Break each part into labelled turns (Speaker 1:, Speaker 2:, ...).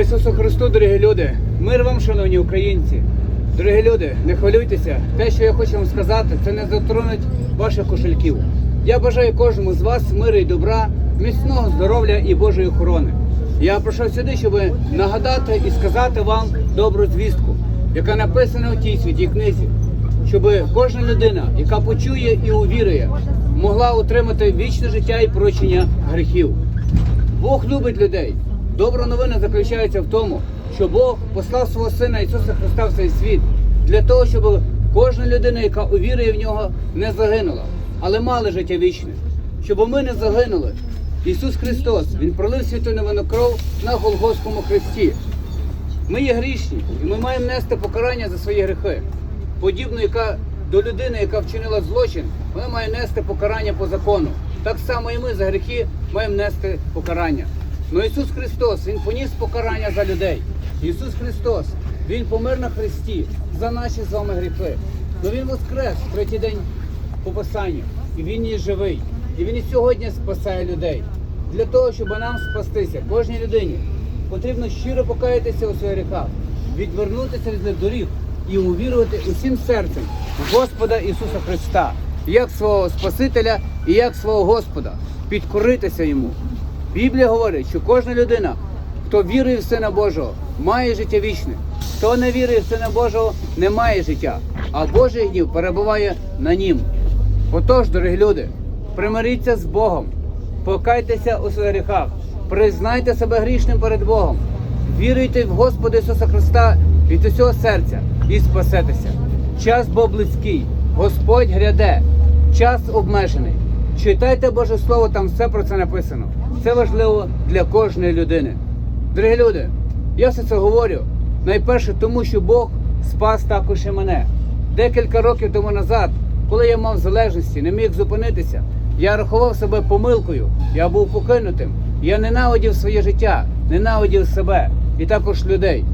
Speaker 1: Ісусу Христу, дорогі люди! Мир вам, шановні українці! Дорогі люди, не хвилюйтеся. Те, що я хочу вам сказати, це не затронуть ваших кошельків. Я бажаю кожному з вас миру і добра, міцного здоров'я і Божої охорони. Я прийшов сюди, щоб нагадати і сказати вам добру звістку, яка написана у тій святій книзі, щоб кожна людина, яка почує і увірує, могла отримати вічне життя і прощення гріхів. Бог любить людей. Добра новина заключається в тому, що Бог послав свого Сина Ісуса Христа в цей світ для того, щоб кожна людина, яка увірує в нього, не загинула, але мала життя вічне. Щоб ми не загинули. Ісус Христос, Він пролив святу невинну кров на Голгофському хресті. Ми є грішні, і ми маємо нести покарання за свої гріхи. Подібно, яка до людини, яка вчинила злочин, вона має нести покарання по закону. Так само і ми за гріхи маємо нести покарання. Но Ісус Христос, Він поніс покарання за людей. Ісус Христос, Він помер на Христі за наші з вами гріхи. Но Він воскрес третій день по Писанню. І Він є живий. І Він і сьогодні спасає людей. Для того, щоб нам спастися, кожній людині, потрібно щиро покаятися у своїх гріхах, відвернутися від злих доріг і увірувати усім серцем в Господа Ісуса Христа, як свого Спасителя і як свого Господа, підкоритися йому. Біблія говорить, що кожна людина, хто вірує в Сина Божого, має життя вічне. Хто не вірує в Сина Божого, не має життя, а Божий гнів перебуває на нім. Отож, дорогі люди, примиріться з Богом, покайтеся у своїх гріхах, признайте себе грішним перед Богом, віруйте в Господа Ісуса Христа від усього серця і спасетеся. Час бо близький, Господь гряде, час обмежений. Читайте Боже Слово, там все про це написано. Це важливо для кожної людини. Дорогі люди, я все це говорю найперше тому, що Бог спас також і мене. Декілька років тому назад, коли я мав залежності, не міг зупинитися, я рахував себе помилкою, я був покинутим. Я ненавидів своє життя, ненавидів себе і також людей.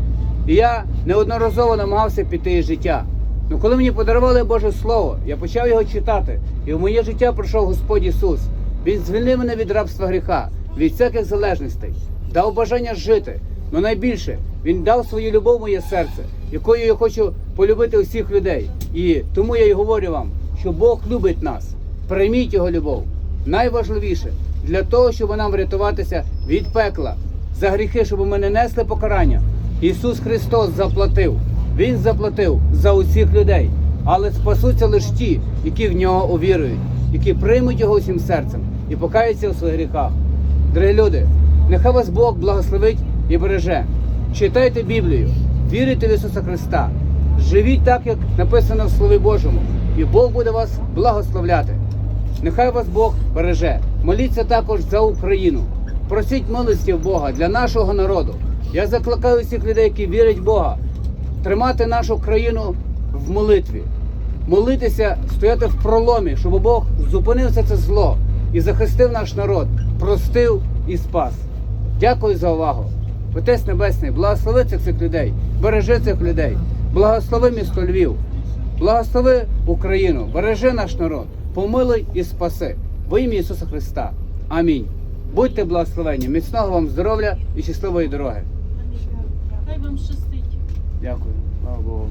Speaker 1: І я неодноразово намагався піти із життя. Ну, коли мені подарували Боже Слово, я почав його читати, і в моє життя прийшов Господь Ісус. Він звільнив мене від рабства гріха, від всяких залежностей, дав бажання жити. Но найбільше він дав свою любов моє серце, якою я хочу полюбити усіх людей. І тому я й говорю вам, що Бог любить нас. Прийміть його любов. Найважливіше для того, щоб нам врятуватися від пекла, за гріхи, щоб ми не несли покарання. Ісус Христос заплатив. Він заплатив за усіх людей, але спасуться лише ті, які в нього увірують, які приймуть його усім серцем і покаються у своїх гріхах. Дорогі люди, нехай вас Бог благословить і береже. Читайте Біблію, вірите в Ісуса Христа, живіть так, як написано в Слові Божому, і Бог буде вас благословляти. Нехай вас Бог береже. Моліться також за Україну. Просіть милості в Бога для нашого народу. Я закликаю всіх людей, які вірять в Бога, тримати нашу країну в молитві, молитися, стояти в проломі, щоб Бог зупинив все це зло і захистив наш народ, простив і спас. Дякую за увагу. Отець Небесний, благослови цих цих людей, бережи цих людей, благослови місто Львів, благослови Україну, бережи наш народ, помилуй і спаси. Во ім'я Ісуса Христа. Амінь. Будьте благословені, міцного вам здоров'я і щасливої дороги.
Speaker 2: Хай вам щастить.
Speaker 1: Дякую. Слава Богу.